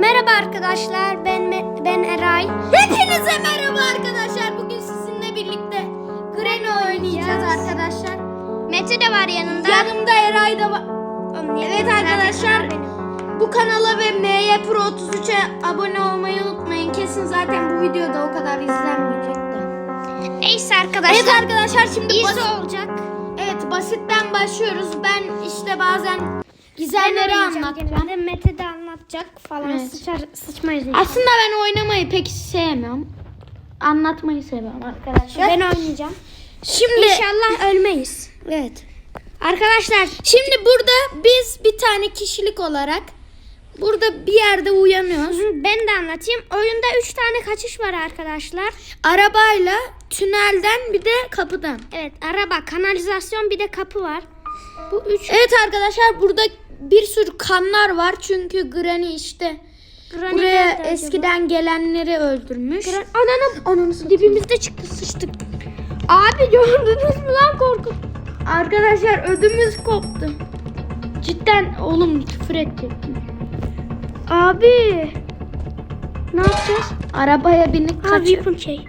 Merhaba arkadaşlar. Ben ben Eray. Hepinize merhaba arkadaşlar. Bugün sizinle birlikte Granny oynayacağız arkadaşlar. Mete de var yanında. Yanımda Eray da var. Evet arkadaşlar. Bu kanala ve MY Pro 33'e abone olmayı unutmayın. Kesin zaten bu videoda o kadar izlenmeyecek de. Neyse arkadaşlar. Evet arkadaşlar şimdi İyisi basit, olacak. evet basitten başlıyoruz. Ben işte bazen Ben gizemleri anlatacağım. genelde. Mete de anlatacak falan. Evet. Sıçar, sıçmayız. inşallah. Aslında ben oynamayı pek sevmiyorum. Anlatmayı seviyorum arkadaşlar. Ben oynayacağım. Şimdi İnşallah ölmeyiz. evet. Arkadaşlar Şimdi burada biz bir tane kişilik olarak burada bir yerde uyanıyoruz. ben de anlatayım. Oyunda 3 tane kaçış var arkadaşlar. Arabayla tünelden bir de kapıdan. Evet araba, kanalizasyon bir de kapı var. Bu üç Evet arkadaşlar burada bir sürü kanlar var çünkü Granny işte Granny buraya nerede acaba? eskiden gelenleri öldürmüş. Gran- Ananım, ananı dibimizde çıktı sıçtık. Abi gördünüz mü lan korku? Arkadaşlar ödümüz koptu. Cidden oğlum küfür edecektim. Abi. Ne yapacağız? Arabaya binip kaçıyor. şey.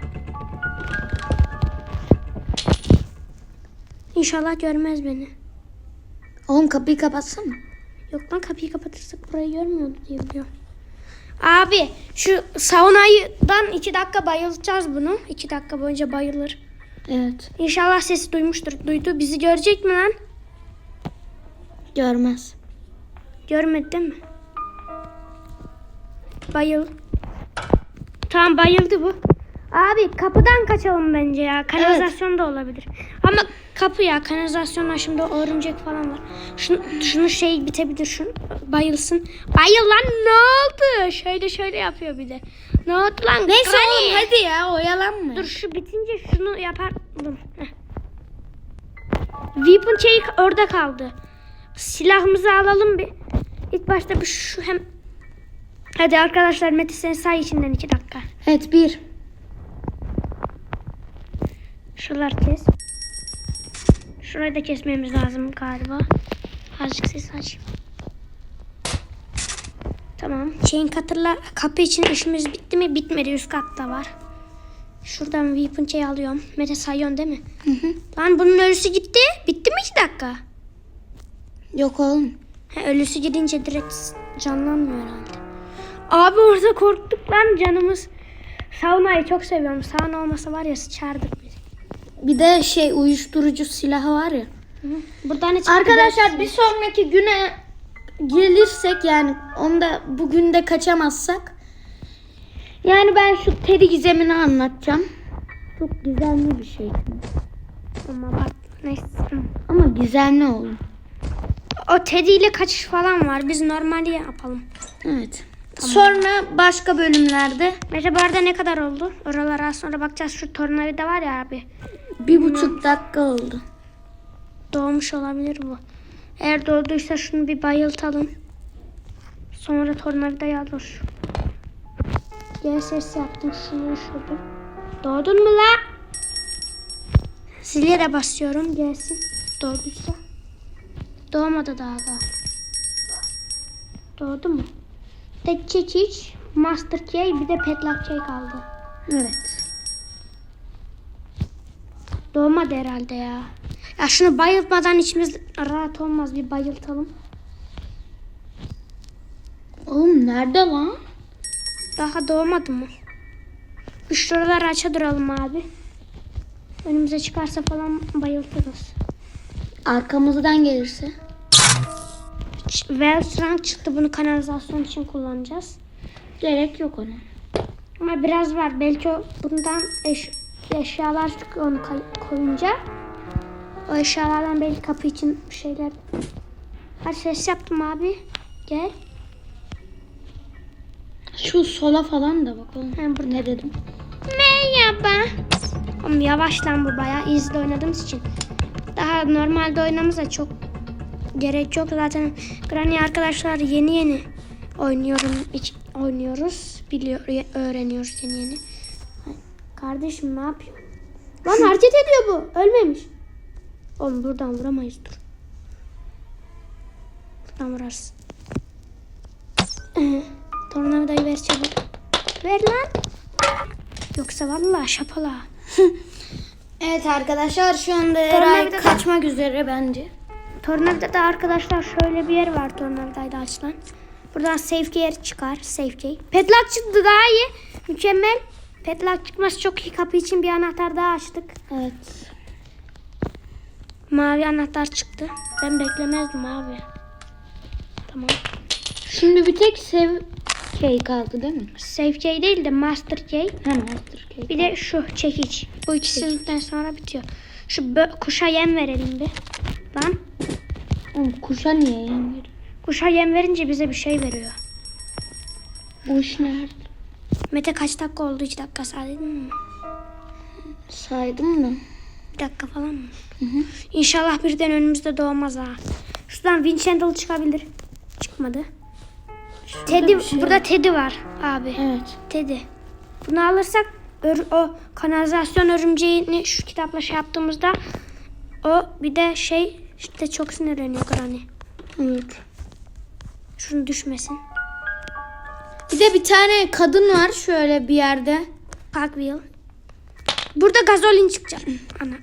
İnşallah görmez beni. Oğlum kapıyı kapatsana. Yok lan kapıyı kapatırsak burayı görmüyordu diye biliyorum. Abi şu saunaydan iki dakika bayılacağız bunu. İki dakika boyunca bayılır. Evet. İnşallah sesi duymuştur. Duydu. Bizi görecek mi lan? Görmez. Görmedi değil mi? Bayıl. Tamam bayıldı bu. Abi kapıdan kaçalım bence ya. Kanalizasyon da olabilir. Ama kapı ya kanalizasyonlar şimdi örümcek falan var. Şunu, şunu şey bitebilir şunu bayılsın. Bayıl lan ne oldu? Şöyle şöyle yapıyor bir de. Ne oldu lan? Neyse Granny? oğlum hadi ya oyalanma. Dur şu bitince şunu yapar. Dur. heh. Weapon şey orada kaldı. Silahımızı alalım bir. İlk başta bir şu hem... Hadi arkadaşlar Mete sen say içinden iki dakika. Evet bir. Şuralar kes. Şurayı da kesmemiz lazım galiba. Azıcık ses aç. Tamam. Chain cutter'la kapı için işimiz bitti mi? Bitmedi. Üst katta var. Şuradan weapon şey alıyorum. Mete sayıyorsun değil mi? Hı hı. Lan bunun ölüsü gitti. Bitti mi iki dakika? Yok oğlum. Ha, ölüsü gidince direkt canlanmıyor herhalde. Abi orada korktuk lan canımız. Saunayı çok seviyorum. Sauna olmasa var ya sıçardık. Bir de şey uyuşturucu silahı var ya. Buradan hiç Arkadaşlar bir sonraki güne gelirsek yani onda bugün de kaçamazsak yani ben şu Teddy gizemini anlatacağım. Çok gizemli bir şey. Ama bak neyse. Ama gizemli oğlum. O Teddy ile kaçış falan var. Biz normali yapalım. Evet. Sonra başka bölümlerde Mete bu arada ne kadar oldu? Oralara sonra bakacağız. Şu tornavida var ya abi. Bir buçuk dakika oldu. Doğmuş olabilir bu. Eğer doğduysa şunu bir bayıltalım. Sonra tornavidayı alır. Gel ses yaptım şunu şurada. Doğdun mu la? Zile de basıyorum gelsin. Doğduysa. Doğmadı daha da. Doğdu mu? Tek çekiç, master key bir de petlak key kaldı. Evet. Doğmadı herhalde ya. Ya şunu bayıltmadan içimiz rahat olmaz. Bir bayıltalım. Oğlum nerede lan? Daha doğmadı mı? Şuraları aça duralım abi. Önümüze çıkarsa falan bayıltırız. Arkamızdan gelirse. Wellstrong çıktı. Bunu kanalizasyon için kullanacağız. Gerek yok ona. Ama biraz var. Belki o bundan eş, eşyalar çıkıyor onu koyunca. O eşyalardan belki kapı için bir şeyler. Hadi ses yaptım abi. Gel. Şu sola falan da bakalım. Ben burada. Ne dedim? Merhaba. Oğlum yavaş lan bu bayağı easy oynadığımız için. Daha normalde oynamamıza çok gerek yok. Zaten Granny arkadaşlar yeni yeni oynuyorum hiç oynuyoruz. Biliyor öğreniyoruz yeni yeni. Kardeşim ne yapıyor? Lan hareket ediyor bu. Ölmemiş. Oğlum buradan vuramayız dur. Buradan vurarız. Tornavida Ver çabuk. Ver lan. Yoksa vallahi şapala. Evet arkadaşlar şu anda Eray da- kaçmak üzere bence. Tornavida'da arkadaşlar şöyle bir yer var tornavidayla açılan. Buradan safe yer çıkar. Safe key. Padlock çıktı daha iyi. Mükemmel. Padlock çıkması çok iyi. Kapı için bir anahtar daha açtık. Evet. Mavi anahtar çıktı. Ben beklemezdim abi. Tamam. Şimdi bir tek sev şey kaldı değil mi? Safe key değil de master key. Hemen master key. Bir de şu çekiç. Bu ikisinden sonra bitiyor. Şu kuşa yem verelim bir. Lan. Oğlum kuşa niye yem veriyor? Kuşa yem verince bize bir şey veriyor. Bu iş nerede? Mete kaç dakika oldu? 2 dakika saydın mı? Saydım da. Bir dakika falan mı? İnşallah birden önümüzde doğmaz ha. Şuradan Winchell çıkabilir. Çıkmadı. Teddy, bir şey burada Teddy var abi. Evet. Teddy. Bunu alırsak o kanalizasyon örümceğini şu kitapla şey yaptığımızda o bir de şey işte çok sinirleniyor Granny. Evet. Şunu düşmesin. Bir de bir tane kadın var şöyle bir yerde. Parkville. Burada gazolin çıkacak. Ana.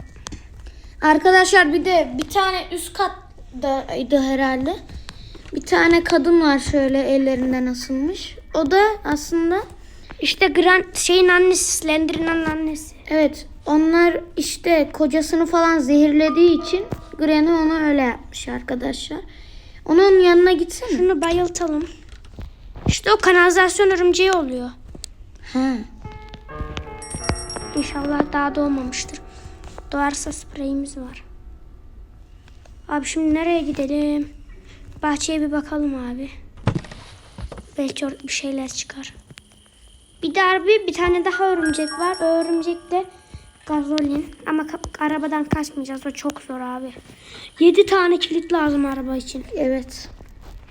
Arkadaşlar bir de bir tane üst kattaydı herhalde. Bir tane kadın var şöyle ellerinden asılmış. O da aslında İşte Gran şeyin annesi, Slender'ın annesi. evet onlar işte kocasını falan zehirlediği için Granny onu öyle yapmış arkadaşlar. Onun yanına gitsene. Şunu bayıltalım. İşte o kanalizasyon örümceği oluyor. Ha. İnşallah daha doğmamıştır. Doğarsa spreyimiz var. Abi şimdi nereye gidelim? Bahçeye bir bakalım abi. Belki or- bir şeyler çıkar. Bir abi bir tane daha örümcek var. O örümcek de gazolin. Ama arabadan kaçmayacağız. O çok zor abi. 7 tane kilit lazım araba için. Evet.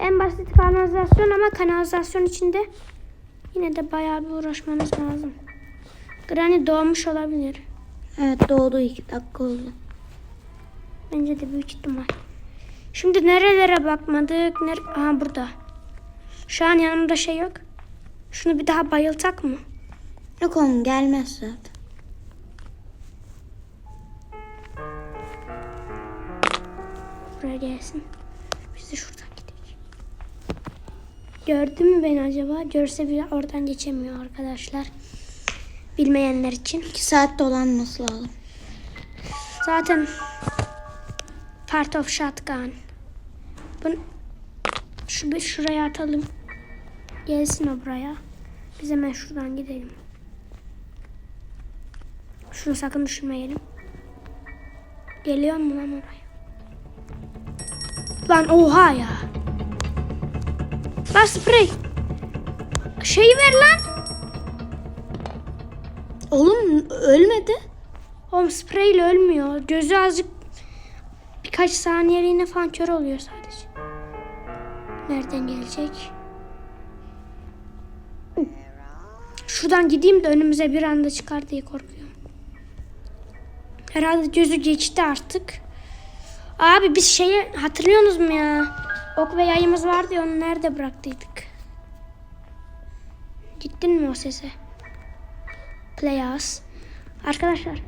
En basit kanalizasyon ama kanalizasyon içinde yine de bayağı bir uğraşmanız lazım. Granny doğmuş olabilir. Evet doğdu iki dakika oldu. Bence de büyük ihtimal. Şimdi nerelere bakmadık? Nere Aha burada. Şu an yanımda şey yok. Şunu bir daha bayıltak mı? Yok oğlum gelmez zaten. Buraya gelsin. Biz de gidelim. Gördü mü beni acaba? Görse bile oradan geçemiyor arkadaşlar. Bilmeyenler için. İki saat dolanması lazım. Zaten part of shotgun. Bunu şu bir şuraya atalım. Gelsin o buraya. Biz hemen şuradan gidelim. Şunu sakın düşürmeyelim. Geliyor mu lan oraya? Lan oha ya. Lan sprey. Şeyi ver lan. Oğlum ölmedi. Oğlum spreyle ölmüyor. Gözü azıcık birkaç saniyeliğine falan kör oluyor sadece. Nereden gelecek? Şuradan gideyim de önümüze bir anda çıkar diye korkuyorum. Herhalde gözü geçti artık. Abi biz şeyi hatırlıyorsunuz mu ya? Ok ve yayımız vardı ya onu nerede bıraktıydık? Gittin mi o sese? Playas. Arkadaşlar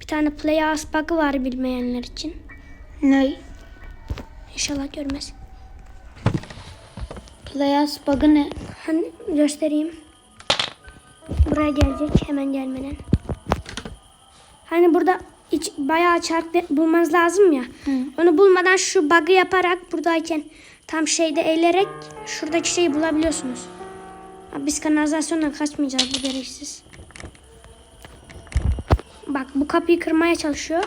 bir tane Playhouse bug'ı var bilmeyenler için. Ne? İnşallah görmez. Playas bug'ı ne? Hani göstereyim. Buraya gelecek hemen gelmeden. Hani burada iç, bayağı çark bulmanız lazım ya. Onu bulmadan şu bug'ı yaparak buradayken tam şeyde eğilerek şuradaki şeyi bulabiliyorsunuz. Abi Biz kanalizasyondan kaçmayacağız bu gereksiz. Bak bu kapıyı kırmaya çalışıyor.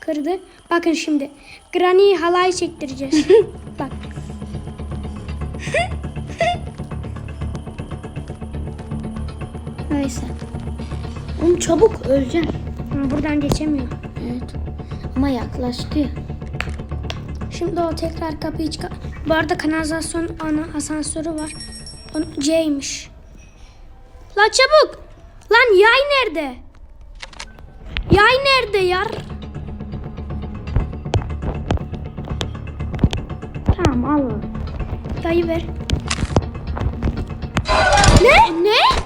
Kırdı. Bakın şimdi. Granny'yi halay çektireceğiz. Bak. Neyse. Oğlum çabuk öleceksin. Ama Buradan geçemiyor. Evet. Ama yaklaştı ya. Şimdi o tekrar kapıyı çıkar. Bu arada kanalizasyon ana asansörü var. Onu C'ymiş. La çabuk. Lan yay nerede? Yay nerede yar? Tamam al. Yayı ver. Ne? Ne?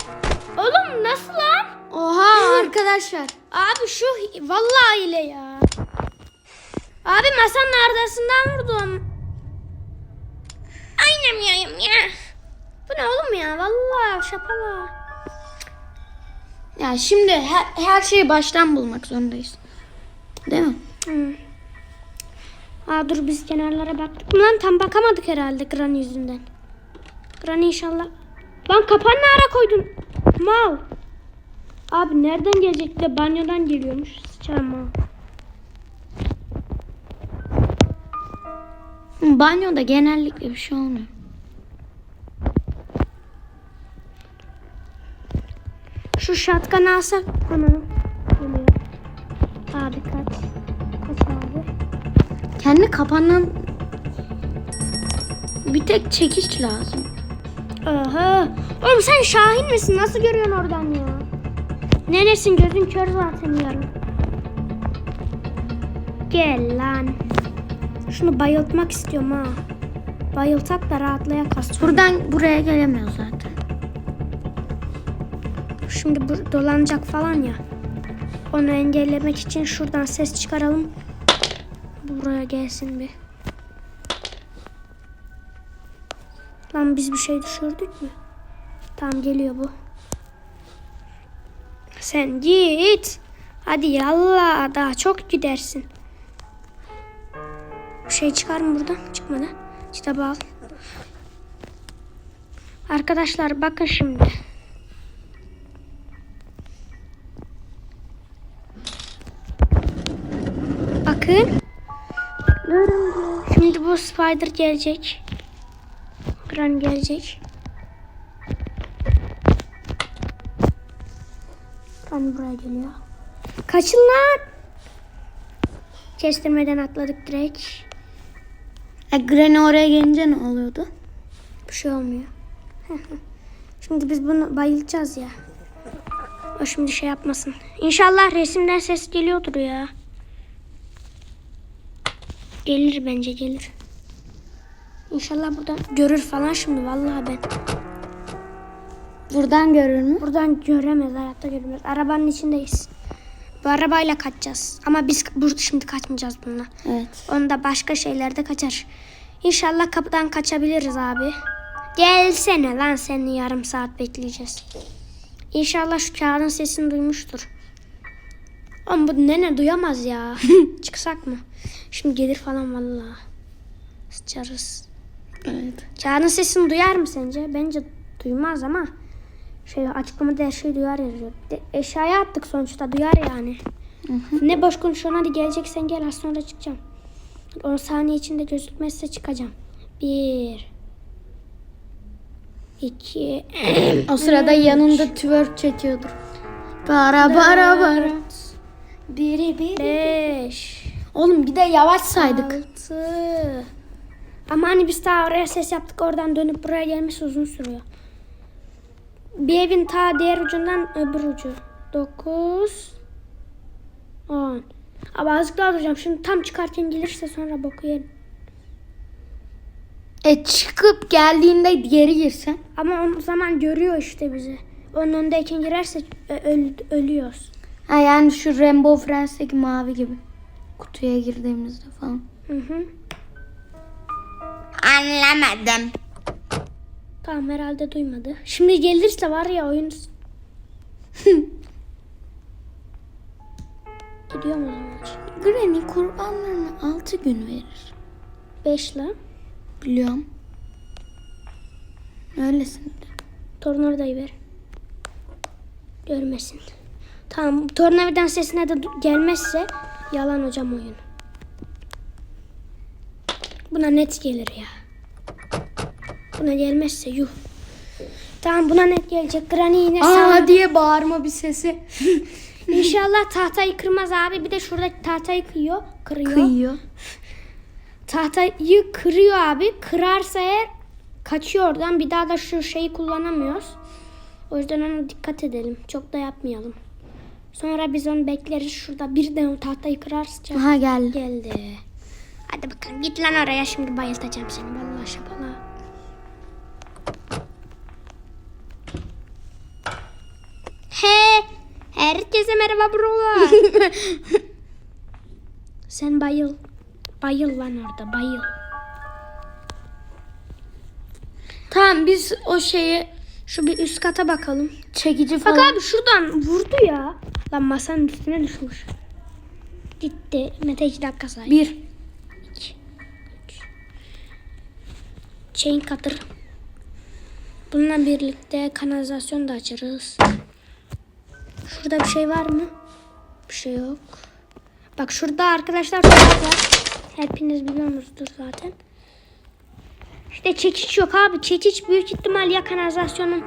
Arkadaşlar. Abi şu vallahi ile ya. Abi masanın arkasından vurdum. Aynen yayım ya. Bu ne oğlum ya? Vallahi şapala. Ya şimdi her, her şeyi baştan bulmak zorundayız. Değil mi? Hı. Aa dur biz kenarlara baktık mı lan tam bakamadık herhalde Granny yüzünden. Granny inşallah. Lan kapağını ne ara koydun? Mal. Abi nereden gelecek de banyodan geliyormuş. Sıçarım ha. Banyoda genellikle bir şey olmuyor. Şu şatkanı alsak hemen. Geliyor. Abi kaç. Kaç abi. Kendi kapanan bir tek çekiç lazım. Aha. Oğlum sen Şahin misin? Nasıl görüyorsun oradan ya? Neresin gözün kör zaten yarın. Gel lan. Şunu bayıltmak istiyorum ha. Bayıltak da rahatlayak sonra. Buradan buraya gelemiyor zaten. Şimdi bu dolanacak falan ya. Onu engellemek için şuradan ses çıkaralım. Buraya gelsin bir. Lan biz bir şey düşürdük mü? Tamam geliyor bu. Sen git. Hadi yallah daha çok gidersin. Bir şey çıkar mı buradan? Çıkmadı. Kitabı al. Arkadaşlar bakın şimdi. Bakın. Şimdi bu spider gelecek. Gran gelecek. Gran buraya geliyor. Kaçın lan. Kestirmeden atladık direkt. E, Granny oraya gelince ne oluyordu? Bir şey olmuyor. şimdi biz bunu bayılacağız ya. O şimdi şey yapmasın. İnşallah resimden ses geliyordur ya. Gelir bence gelir. İnşallah buradan görür falan şimdi vallahi ben. Buradan görür mü? Buradan göremez hayatta göremez. Arabanın içindeyiz. Bu arabayla kaçacağız. Ama biz burada şimdi kaçmayacağız bununla. Evet. Onda başka şeylerde kaçar. İnşallah kapıdan kaçabiliriz abi. Gelsene lan seni yarım saat bekleyeceğiz. İnşallah şu kağıdın sesini duymuştur. Ama bu nene duyamaz ya. Çıksak mı? Şimdi gelir falan vallahi. Sıçarız. Evet. Kağıdın sesini duyar mı sence? Bence duymaz ama şey açıklamada her şey duyar yazıyor. De, eşyaya attık sonuçta duyar yani. Ne boş konuşuyorsun hadi geleceksen gel az sonra çıkacağım. 10 saniye içinde gözükmezse çıkacağım. Bir. iki, O sırada yanında twerk çekiyordur. Bara bara bara. Biri biri. Beş. Oğlum bir de yavaş saydık. Altı. Ama hani biz daha oraya ses yaptık oradan dönüp buraya gelmesi uzun sürüyor. Bir evin ta diğer ucundan öbür ucu. Dokuz. On. Ama azıcık daha duracağım. Şimdi tam çıkarken gelirse sonra boku yerim. E çıkıp geldiğinde geri girsen. Ama o zaman görüyor işte bizi. Onun önündeyken girerse öl- ölüyoruz. Ha yani şu Rainbow Friends'teki mavi gibi. Kutuya girdiğimizde falan. Hı hı. Anlamadım. Tamam herhalde duymadı. Şimdi gelirse var ya oyun... Gidiyor mu zaman? Granny kurbanlarına 6 gün verir. Beş lan. Biliyorum. Öylesin. Tornavidayı ver. Görmesin. Tamam tornavidan sesine de gelmezse yalan hocam oyun. Buna net gelir ya. Buna gelmezse yuh. Tamam buna net gelecek. Granny yine sağ. Aa diye bağırma bir sesi. İnşallah tahtayı kırmaz abi. Bir de şurada tahtayı kıyıyor. Kırıyor. Kıyıyor. Tahtayı kırıyor abi. Kırarsa eğer kaçıyor oradan. Bir daha da şu şeyi kullanamıyoruz. O yüzden ona dikkat edelim. Çok da yapmayalım. Sonra biz onu bekleriz. Şurada birden o tahtayı kırarsa Aha geldi. geldi. Hadi bakalım git lan oraya şimdi bayıltacağım seni. Vallahi şapala. Herkese merhaba brolar. Sen bayıl. Bayıl lan orada bayıl. Tamam biz o şeyi Şu bir üst kata bakalım. çekici Bak falan. abi şuradan vurdu ya. Lan masanın üstüne düşmüş. Gitti. Mete iki dakika say. Bir. Chain cutter. Bununla birlikte kanalizasyon da açarız. Şurada bir şey var mı? Bir şey yok. Bak şurada arkadaşlar var. Hepiniz biliyorsunuzdur zaten. İşte çekiç yok abi. Çekiç büyük ihtimal ya kanalizasyonun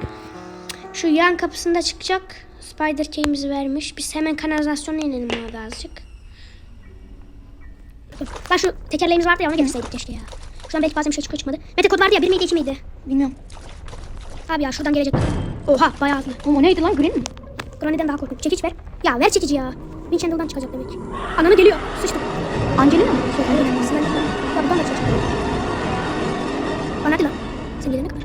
şu yan kapısında çıkacak. Spider key'imizi vermiş. Biz hemen kanalizasyona inelim abi azıcık. Bak şu tekerleğimiz vardı ya ona getirseydik keşke ya. Şuradan belki bazen bir şey çıkıyor çıkmadı. Mete kod vardı ya bir miydi iki miydi? Bilmiyorum. Abi ya şuradan gelecek. Oha bayağı hızlı. Oğlum o neydi lan green mi? Granny'den daha korkunç. Çekiç ver. Ya ver çekici ya. Winch Handle'dan çıkacak demek. Ananı geliyor. Sıçtım. Angelina mı? Evet, Sinan geliyor. Ya buradan da çıkacak. Lan hadi lan. Sen gelene kadar.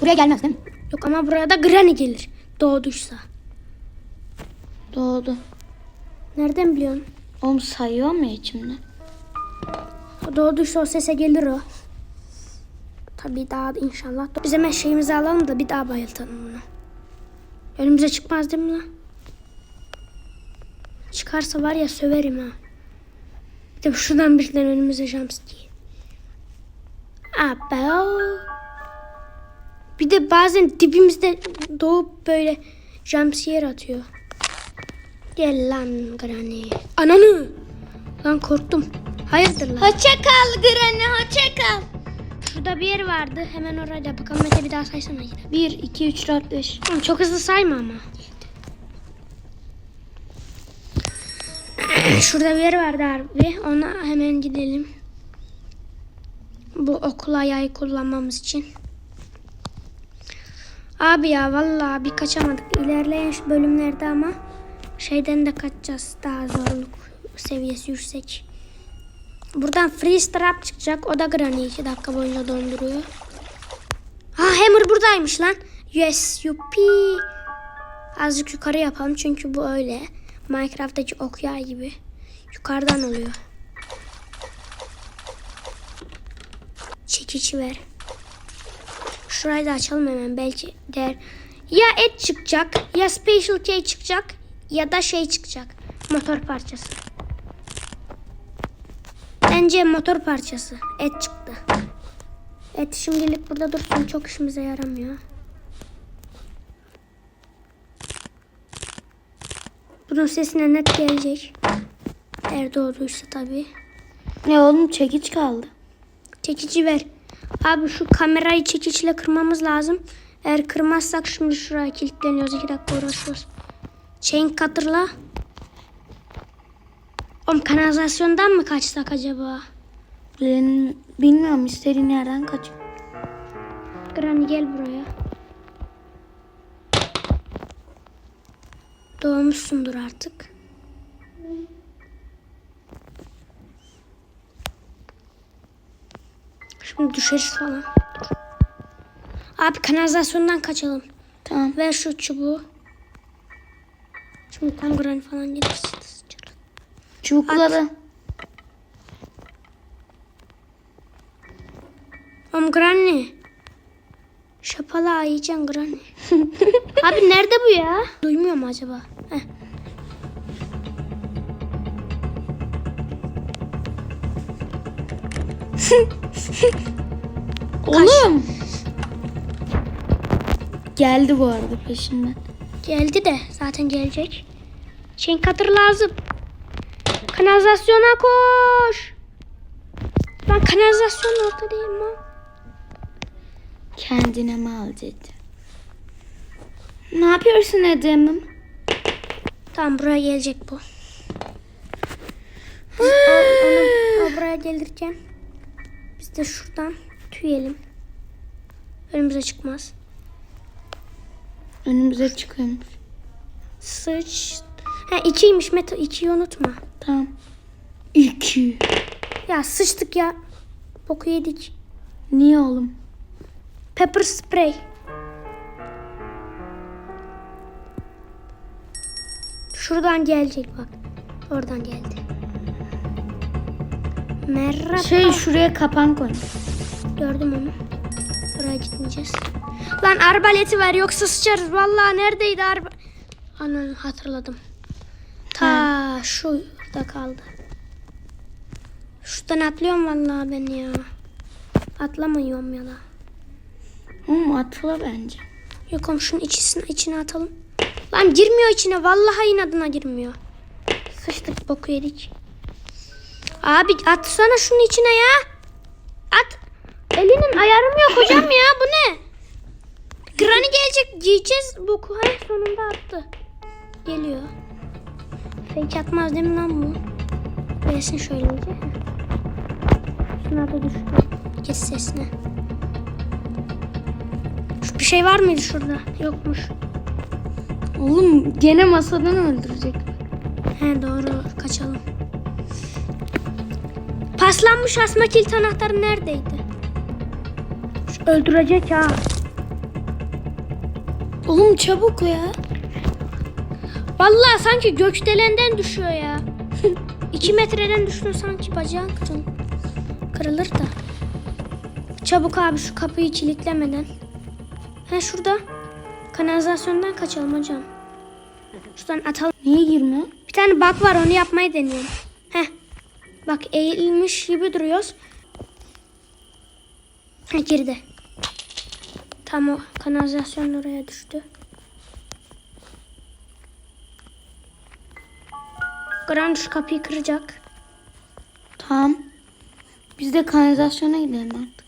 Buraya gelmez değil mi? Yok ama buraya da Granny gelir. Doğduysa. Doğdu. Nereden biliyorsun? Oğlum sayıyor mu içimde? Doğduysa o sese gelir o. Tabii daha da inşallah. Biz hemen şeyimizi alalım da bir daha bayıltalım bunu. Önümüze çıkmaz değil mi lan? Çıkarsa var ya söverim ha. Bir de şuradan birden önümüze jumpscare. Abo. Bir de bazen dibimizde doğup böyle jumpscare atıyor. Gel lan Granny. Ananı. Lan korktum. Hayırdır lan? Hoşça kal Granny hoşça kal. Şurada bir yer vardı. Hemen oraya da bakalım. Mete bir daha saysana yine. 1, 2, 3, 4, 5. Oğlum çok hızlı sayma ama. Şurada bir yer vardı abi. Ona hemen gidelim. Bu okula yay kullanmamız için. Abi ya vallahi bir kaçamadık. İlerleyen bölümlerde ama şeyden de kaçacağız. Daha zorluk seviyesi yüksek. Buradan freeze trap çıkacak. O da Granny 2 dakika boyunca donduruyor. Ha Hammer buradaymış lan. Yes yupi. Azıcık yukarı yapalım çünkü bu öyle. Minecraft'taki ok yay gibi. Yukarıdan oluyor. Çekiç ver. Şurayı da açalım hemen belki der. Ya et çıkacak ya special key çıkacak ya da şey çıkacak. Motor parçası. Bence motor parçası. Et çıktı. Et şimdilik burada dursun. Çok işimize yaramıyor. Bunun sesine net gelecek. Eğer doğduysa tabii. Ne oğlum çekiç kaldı. Çekici ver. Abi şu kamerayı çekiçle kırmamız lazım. Eğer kırmazsak şimdi şuraya kilitleniyoruz. iki dakika uğraşıyoruz. Chain cutter'la. Oğlum kanalizasyondan mı kaçsak acaba? Ben bilmiyorum istediğin yerden kaç. Granny gel buraya. Doğmuşsundur artık. Şimdi düşeriz falan. Abi kanalizasyondan kaçalım. Tamam. Ver şu çubuğu. Şimdi tam Granny falan gelirse. Çubukları. Oğlum Granny. Şapala yiyeceksin Granny. Abi nerede bu ya? Duymuyor mu acaba? Heh. Oğlum. Geldi bu arada peşinden. Geldi de zaten gelecek. Chain cutter lazım. Kanalizasyona koş. Lan kanalizasyon orada değil mi? Kendine mi al dedi. Ne yapıyorsun Edem'im? Tamam buraya gelecek bu. Biz onu, o buraya gelirken biz de şuradan tüyelim. Önümüze çıkmaz. Önümüze çıkıyormuş. Sıç. Ha ikiymiş Mete. ikiyi unutma. Tamam. İki. Ya sıçtık ya. Boku yedik. Niye oğlum? Pepper spray. Şuradan gelecek bak. Oradan geldi. Merhaba. Şey şuraya kapan koy. Gördüm onu. Oraya gitmeyeceğiz. Lan arbaleti ver yoksa sıçarız. Vallahi neredeydi arba... Ananı hatırladım. Ta şurada kaldı. Şuradan atlıyorum vallahi ben ya. Atlamıyorum ya da. Oğlum atla bence. Yok komşunun içine, içine atalım. Lan girmiyor içine. Vallahi inadına girmiyor. Sıçtık boku yedik. Abi atsana şunun içine ya. At. Elinin ayarı mı yok hocam ya bu ne? Granny gelecek yiyeceğiz boku. Hayır sonunda attı. Geliyor. Fake atmaz değil mi lan bu? Versin şöyle iyice. Şuna da düştü. Kes sesini. Şu bir şey var mıydı şurada? Yokmuş. Oğlum gene masadan öldürecek. He doğru kaçalım. Paslanmış asma kilit anahtarı neredeydi? Şu öldürecek ha. Oğlum çabuk ya. Vallahi sanki gökdelenden düşüyor ya. 2 metreden düşüyor sanki bacağın kırıl kırılır da. Çabuk abi şu kapıyı kilitlemeden. He şurada. Kanalizasyondan kaçalım hocam. Şuradan atalım. Niye girmiyor? Bir tane bak var onu yapmayı deniyorum. Heh. Bak eğilmiş gibi duruyoruz. Heh, girdi. Tam o kanalizasyon oraya düştü. Grand şu kapıyı kıracak. Tamam. Biz de kanalizasyona gidelim artık.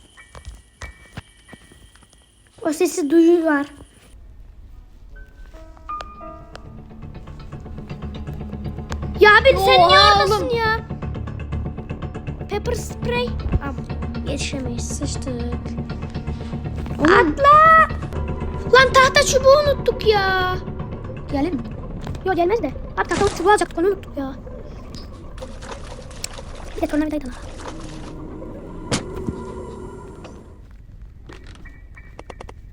O sesi duyuyorlar. Ya abi sen niye Oha oradasın oğlum. ya? Pepper spray. Abi yetişemeyiz sıçtık. Atla. Lan tahta çubuğu unuttuk ya. Gelin mi? Yok gelmez de. Abi tahta çubuğu alacaktık onu unuttuk ya. Bir de tornavidaydı lan.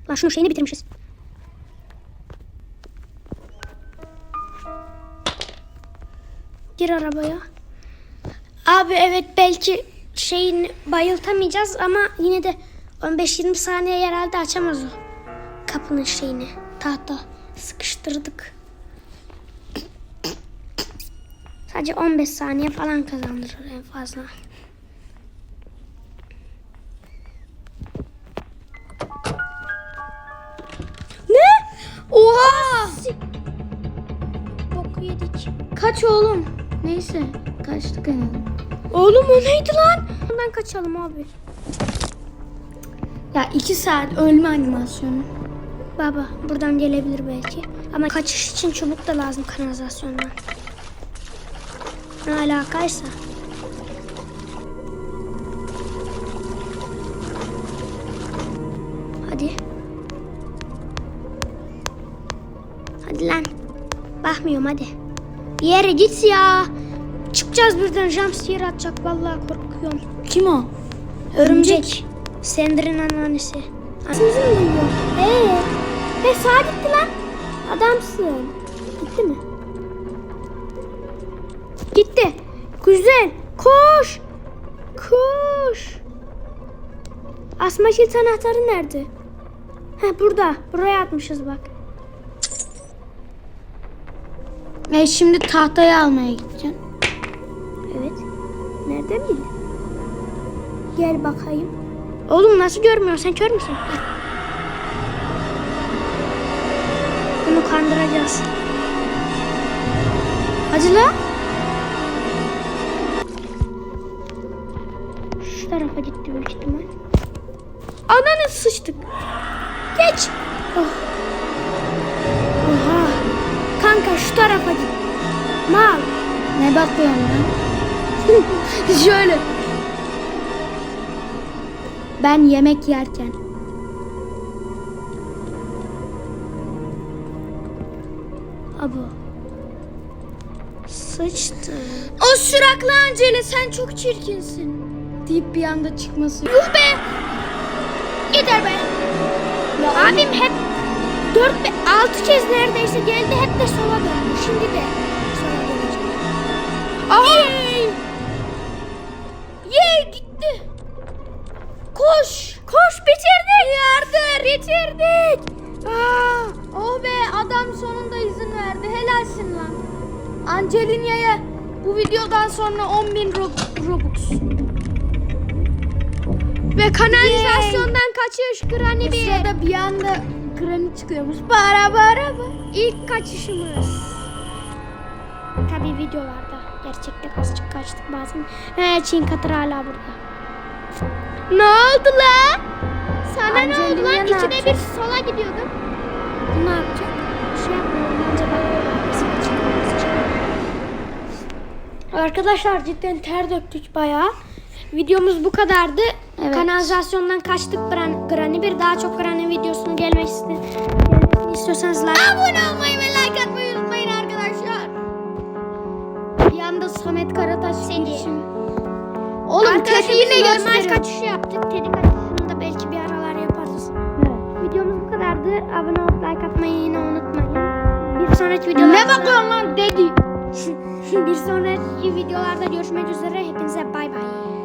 Lan şunun şeyini bitirmişiz. Gir arabaya. Abi evet belki şeyini bayıltamayacağız ama yine de 15-20 saniye herhalde açamaz o. Kapının şeyini. Tahta sıkıştırdık. Sadece 15 saniye falan kazandırır en fazla. Ne? Oha! Boku yedik. Kaç oğlum. Neyse. Kaçtık en. Oğlum o neydi lan? Ondan kaçalım abi. Ya iki saat ölme animasyonu. Baba buradan gelebilir belki. Ama kaçış için çubuk da lazım kanalizasyondan. Ne alakaysa. Hadi. Hadi lan. Bakmıyorum hadi. Bir yere git ya. Çıkacağız birden jumpscare atacak. Vallahi korkuyorum. Kim o? Örümcek. Sendir'in anneannesi. Sesimizi mi duyuyor? Ee, sağa gitti lan. Adamsın. Güzel. Koş. Koş. Asma kilit anahtarı nerede? He burada. Buraya atmışız bak. E şimdi tahtayı almaya gideceğim. Evet. Nereden bildin? Gel bakayım. Oğlum nasıl görmüyorsun? Sen kör müsün? Bunu kandıracağız. Hadi la. Ananı sıçtık. Geç. Oh. Oha. Kanka şu tarafa git. Mal. Ne bakıyorsun lan? Şöyle. Ben yemek yerken. Abo. Sıçtı. O süraklı Angela sen çok çirkinsin. Deyip bir anda çıkması. Yuh be. Gider be. Ya Abim hep 4 be 6 kez neredeyse geldi hep de sola döndü. Şimdi de. Yay! Yay gitti. Koş. Koş bitirdik. Yardır bitirdik. Aa, oh be adam sonunda izin verdi. Helalsin lan. Angelinia'ya bu videodan sonra 10.000 Ro- Robux. Ve kanalizasyondan kaçış Granny bir. sırada bir anda Granny çıkıyormuş. Bara bara bara. İlk kaçışımız. Tabi videolarda. Gerçekte azıcık kaçtık bazen. He Çin katır hala burada. Ne oldu la? Sana ne oldu Angelina lan? ne İkide bir sola gidiyordun. Bu ne yapacak? Bir şey yapmıyorum. Bence ben Arkadaşlar cidden ter döktük bayağı. Videomuz bu kadardı. Evet. Kanalizasyondan kaçtık Gran- Granny bir. Daha çok Granny videosunu gelmek iste gelmesini istiyorsanız like Abone olmayı ve like atmayı unutmayın arkadaşlar. Bir anda Samet Karataş girişim. Oğlum de normal gösteriyor. kaçışı yaptık. Teddy kaçışını da belki bir aralar yaparız. Videomuz bu kadardı. Abone olup like atmayı yine unutmayın. Bir sonraki videolarda... Ne bakıyorsun lan dedi. bir sonraki videolarda görüşmek üzere. Hepinize bay bay.